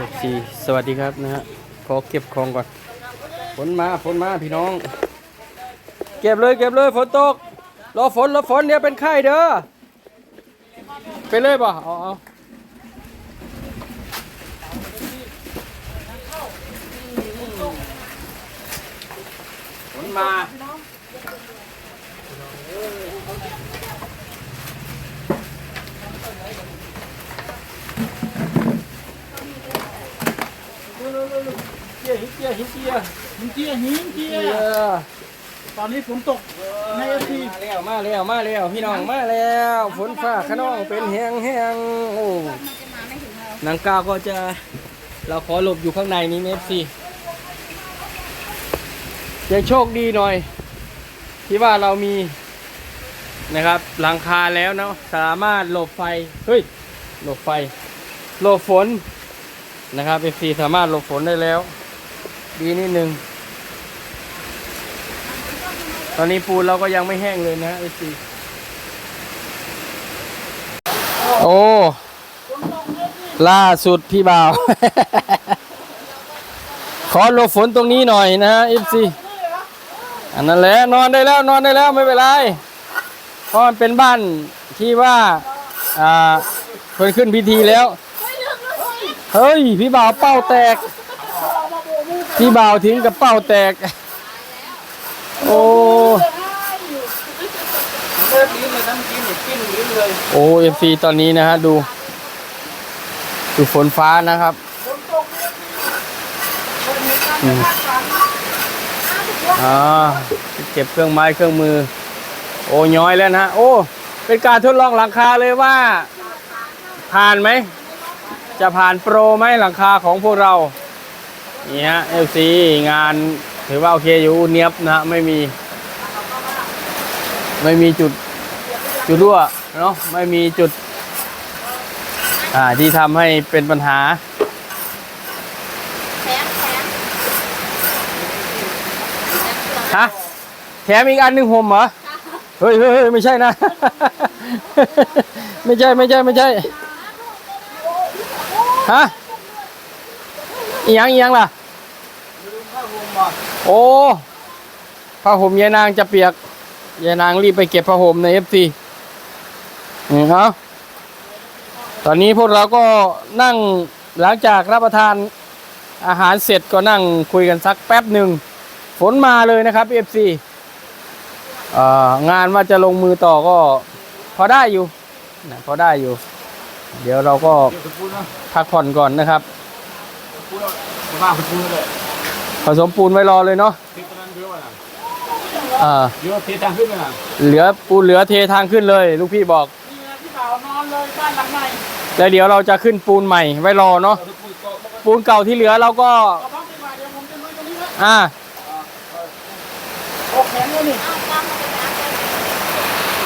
โอเคสวัสดีครับนะฮะขอเก็บของก่อนฝนมาฝนมาพี่น้อง เก็บเลยเก็บเลยฝนตกรอฝนรอฝนเดี๋ยวเป็นไข้เด้อไปเลยป่ะเอาเอาฝนมา เจียหิเจียหิเจียหินเจียหินเจียเจียตอนนี้ฝนตกในเอฟซีมาแล้วมาแล้วมาแล้วพี่น้องมาแล้วฝนฟ้าขนองเป็นแหงแหงโอ้นางกาวก็จะเราขอหลบอยู่ข้างในนี้เอฟซียังโชคดีหน่อย ที่ว่าเรามีนะครับหลังคาแล้วเนาะสามารถหลบไฟ เฮ้ย หลบไฟ หลบฝน นะครับเอฟซีสามารถหลบฝนได้แล้ว ดีนิดนึง ตอนนี้ปูนเราก็ยังไม่แห้งเลยนะเอฟซีโอ้ล่าสุดพี่บ่าว ขอหลบฝนตรงนี้หน่อยนะเอฟซีอันนั้นแหละนอนได้แล้วนอนได้แล้วไม่เป็นไรเพราะมันเป็นบ้านที่ว่าอ่าคนขึ้นพิธีแล้ว เฮ้ย พี่บ่าวเป้าแตก พี่บ่าวถึงกับเป้าแตก โอ้โอ้เอฟซีตอนนี้นะฮะดู ดูฝนฟ้านะครับอ่าเก็บเครื่องไม้เครื่องมือ โอ้ย้อยแล้วนะ โอ้ เป็นการทดลองหลังคาเลยว่า ผ่านไหม จะผ่านโปรไหมหลังคาของพวกเรานี่ฮะเอฟซีงานถือว่าโอเคอยู่เนียบนะไม่มี ไม่มีจุดจุดรั่วเนาะไม่มีจุด อ่าที่ทำให้เป็นปัญหาฮะแถมอีกอันหนึ่งห่มเหรอ เฮ้ยเฮ้ยเฮ้ยไม่ใช่นะ ไม่ใช่ไม่ใช่ไม่ใช่ ฮะอียังอียังล่ะ โอ้ผ้าห่มยายนางจะเปียกยายนางรีบไปเก็บผ้าห่มในเอฟซีนี่ครับตอนนี้พวกเราก็นั่งหลังจากรับประทานอาหารเสร็จก็นั่งคุยกันสักแป๊บหนึ่งฝนมาเลยนะครับเอ่องานว่าจะลงมือต่อก็พอได้อยู่นะพอได้อยู่ เดี๋ยวเราก็เดี๋ยวจะพูดนะพักผ่อนก่อนนะครับพูดแล้วจะว่าพูดเลยผสมปูนไว้รอเลยเนาะทิศตอนนั้นเยอะว่ะนะเอ่อเยอะทิศทางขึ้นเลยนะเหลือปูนเหลือเททางขึ้นเลย ลูกพี่บอกนี่นะพี่บ่าวนอนเลยบ้านหลังใหม่แล้วเดี๋ยวเราจะขึ้นปูนใหม่ไว้รอเนาะเอาทุกคนก็ปูนเก่าที่เหลือเราก็เอาบ้างดีกว่าเดี๋ยวผมจะนอนตรงนี้นะอ่า โอแข็งเลยนี่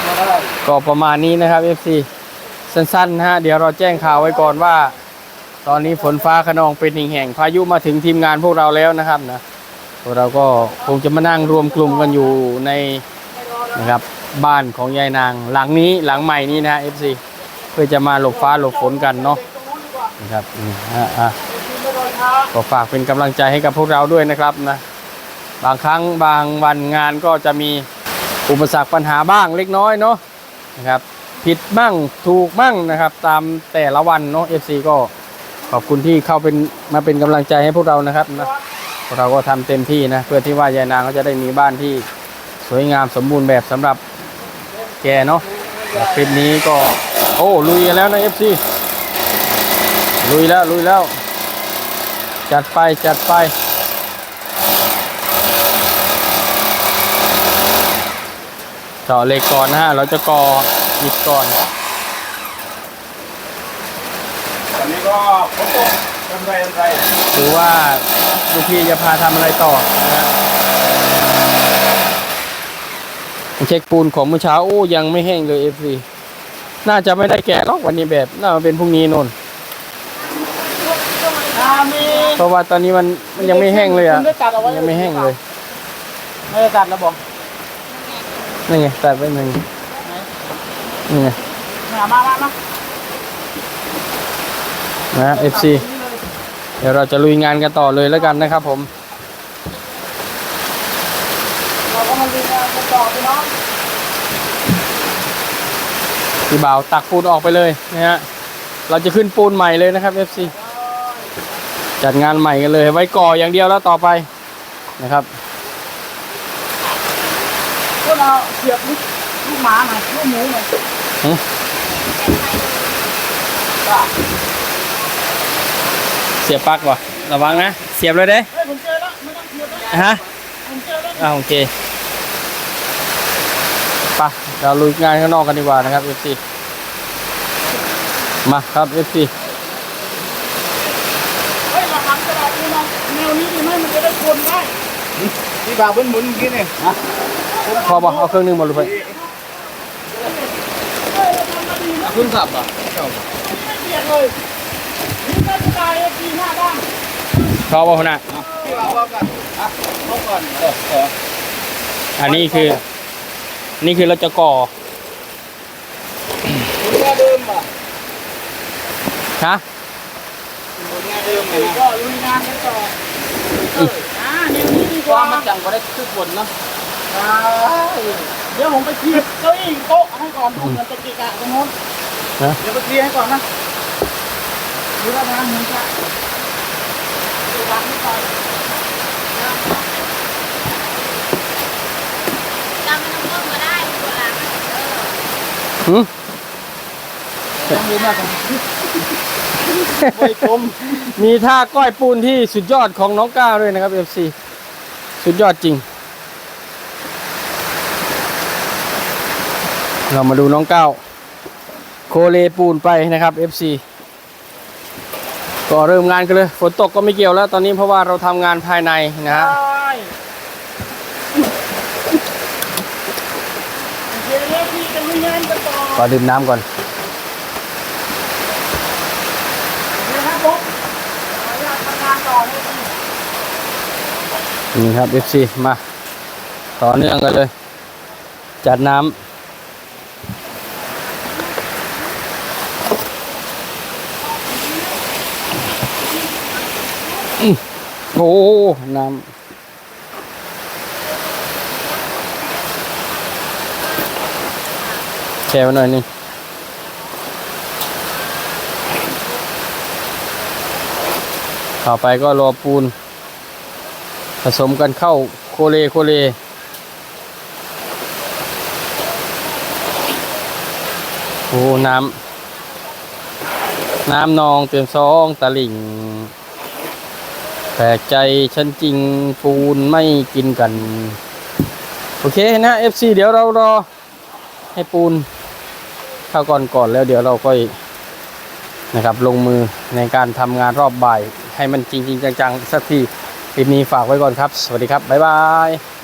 มาได้ก็ประมาณนี้นะครับ FC สั้นๆนะฮะเดี๋ยวเราแจ้งข่าวไว้ก่อนว่า ตอนนี้ฝนฟ้าขนองเป็นหิ่งแห่งพายุมาถึงทีมงานพวกเราแล้วนะครับนะพวกเราก็คงจะมานั่งรวมกลุ่มกันอยู่ในนะครับบ้านของยายนาง หลังนี้หลังใหม่นี้นะฮะ FC เพื่อจะมาหลบฟ้าหลบฝนกันเนาะนะครับอะอะไม่รอช้าก็ฝากเป็นกำลังใจให้กับพวกเราด้วยนะครับนะบางครั้งบางวันงานก็จะมีอุปสรรคปัญหาบ้างเล็กน้อยเนาะนะครับ ผิดบ้างถูกบ้างนะครับ ตามแต่ละวันเนาะ FC ก็ขอบคุณที่เข้าเป็นมาเป็นกำลังใจให้พวกเรานะครับนะเราก็ทำเต็มที่นะเพื่อที่ว่ายายนางก็จะได้มีบ้านที่สวยงามสมบูรณ์แบบสำหรับแกเนาะคลิปนี้ก็ โอ้ลุยแล้วนะ FC ลุยแล้วลุยแล้ว จัดไปจัดไปเจาะเหล็กก่อนนะฮะเราจะก่อ อิฐก่อนตอนนี้ก็ฝนตกทำไรทำไรหรือว่าลูกพี่จะพาทำอะไรต่อนะฮะเช็คปูนของเมื่อเช้าโอ้ยังไม่แห้งเลยเอฟซีน่าจะไม่ได้แกะหรอกวันนี้แบบ น่าจะเป็นพรุ่งนี้นนอ่ามีเพราะว่าตอนนี้มันมันยังไม่แห้งเลยอะคุณได้ตัดเอาไว้ยังไม่แห้งเลยไม่ได้ตัดแล้วบอกนี่ไงตัดไว้หนึ่ง นี่ไงมามามามานะเอฟซีเดี๋ยวเราจะลุยงานกันต่อเลยแล้วกันนะครับผมเราก็มาดูงานกันต่อพี่น้องพี่บ่าวตักปูนออกไปเลยนะฮะเราจะขึ้นปูนใหม่เลยนะครับ FC จัดงานใหม่กันเลย ไว้ก่ออย่างเดียวแล้วต่อไปนะครับพวกเราเสียบลูกลูกหมาหน่อยลูกหมูหน่อย เสียบปลั๊กวะระวังนะ เสียบเลยเด้เฮ้ยผมเจอแล้วไม่ต้องเสียบแล้วฮะผมเจอแล้วอ่าโอเคไปเราลุยงานข้างนอกกันดีกว่านะครับ FC มาครับ FC เฮ้ยเราทำตลอดพี่น้องแนวนี้ดีไหมมันจะได้คนได้ที่บ่าวเพิ่นหมุนเมื่อกี้เนี่ยฮะพอบอกเอาเครื่องนึงมาลุยไป เฮ้ยเราทำมาดีนะ คุณสับอะไม่เปลี่ยนเลยนี่ไม่เป็นไรปีหน้าบ้างพอบอกนะที่บ่าวว่ากันอะเอาก่อนเออเอออันนี้คือ นี่คือเราจะก่อคุณแม่เดิมป่ะฮะคุณแม่เดิมไงนะก็ลุยงานกันต่อเอออ่าแนวนี้ดีกว่าว่ามันจังบ่ได้ทุกคนเนาะเดี๋ยวผมไปเคลียร์เก้าอี้โต๊ะให้ก่อนดูเหมือนจะเกะกะตรงโน้น ฮะ เดี๋ยวไปเคลียร์ให้ก่อนนะดูท่าทางเหมือนจะดูทางนี้ก่อนจำน้ำมันมาได้ตัวหลังเออหืมยังดูมากกันไม่กลมมีท่าก้อยปูนที่สุดยอดของน้องก้าวด้วยนะครับ FC สุดยอดจริง เรามาดูน้องก้าวโค เลปูนไปนะครับ FC ก็เริ่มงานกันเลยฝนตกก็ไม่เกี่ยวแล้วตอนนี้เพราะว่าเราทำงานภายในนะฮะใช่เดี๋ยวเดี๋ยวพี่จะลุยงานกันต่อก็ดื่มน้ำก่อนเดี๋ยวครับผมขออนุญาตทำงานต่อเลยพี่นี่ครับ FC มา ต่อเนื่องกันเลย จัดน้ำ โอ้น้ำแช่ไว้หน่อยนึงต่อไปก็รอปูน ผสมกันเข้าโคเลโคเลโอ้น้ำ น้ำนองเต็มซองตะลิ่ง แปลกใจฉันจริงปูนไม่กินกัน โอเคนะ FC เดี๋ยวเรารอให้ปูนเข้าก่อนก่อนแล้วเดี๋ยวเราก็นะครับลงมือในการทำงานรอบบ่าย ให้มันจริง ๆ จัง ๆ สักทีคลิปนี้ฝากไว้ก่อนครับ สวัสดีครับ บ๊ายบาย